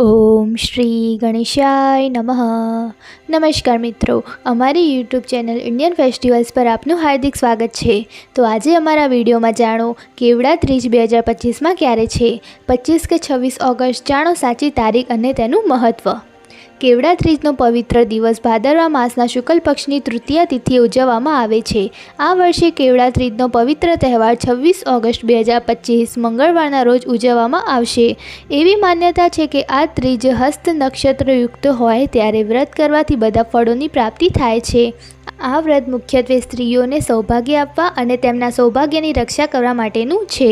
ઓમ શ્રી ગણેશાય નમઃ. નમસ્કાર મિત્રો, અમારી યુટ્યુબ ચેનલ ઇન્ડિયન ફેસ્ટિવલ્સ પર આપનું હાર્દિક સ્વાગત છે. તો આજે અમારા વિડીયોમાં જાણો, કેવડા ત્રીજ બે હજાર પચીસમાં ક્યારે છે? પચીસ કે છવ્વીસ ઓગસ્ટ, જાણો સાચી તારીખ અને તેનું મહત્ત્વ કેવડા ત્રીજનો પવિત્ર દિવસ ભાદરવા માસના શુક્લ પક્ષની તૃતીય તિથિએ ઉજવવામાં આવે છે. આ વર્ષે કેવડા ત્રીજનો પવિત્ર તહેવાર છવ્વીસ ઓગસ્ટ બે હજાર પચીસ મંગળવારના રોજ ઉજવવામાં આવશે. એવી માન્યતા છે કે આ ત્રીજ હસ્ત નક્ષત્રયુક્ત હોય ત્યારે વ્રત કરવાથી બધા ફળોની પ્રાપ્તિ થાય છે. આ વ્રત મુખ્યત્વે સ્ત્રીઓને સૌભાગ્ય આપવા અને તેમના સૌભાગ્યની રક્ષા કરવા માટેનું છે.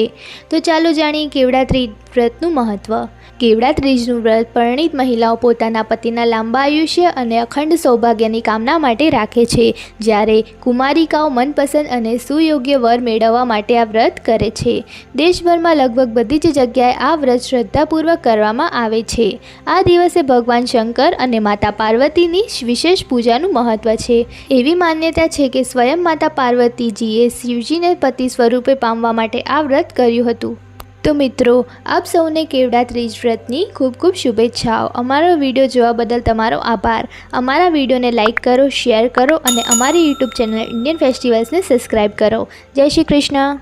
તો ચાલો જાણીએ કેવડા ત્રીજ વ્રતનું મહત્ત્વ કેવડા ત્રીજનું વ્રત પરણિત મહિલાઓ પોતાના પતિના લાંબા આયુષ્ય અને અખંડ સૌભાગ્યની કામના માટે રાખે છે, જ્યારે કુમારિકાઓ મનપસંદ અને સુયોગ્ય વર મેળવવા માટે આ વ્રત કરે છે. દેશભરમાં લગભગ બધી જ જગ્યાએ આ વ્રત શ્રદ્ધાપૂર્વક કરવામાં આવે છે. આ દિવસે ભગવાન શંકર અને માતા પાર્વતીની વિશેષ પૂજાનું મહત્ત્વ છે. એવી માન્યતા છે કે સ્વયં માતા પાર્વતીજીએ શિવજીને પતિ સ્વરૂપે પામવા માટે આ વ્રત કર્યું હતું. તો મિત્રો, આપ સૌને કેવડા ત્રીજ વ્રતની ખૂબ ખૂબ શુભેચ્છાઓ. અમારો વીડિયો જોવા બદલ તમારો આભાર. અમારા વિડીયોને લાઇક કરો, શેર કરો અને અમારી યુટ્યુબ ચેનલ ઇન્ડિયન ફેસ્ટિવલ્સને સબસ્ક્રાઈબ કરો. જય શ્રી કૃષ્ણ.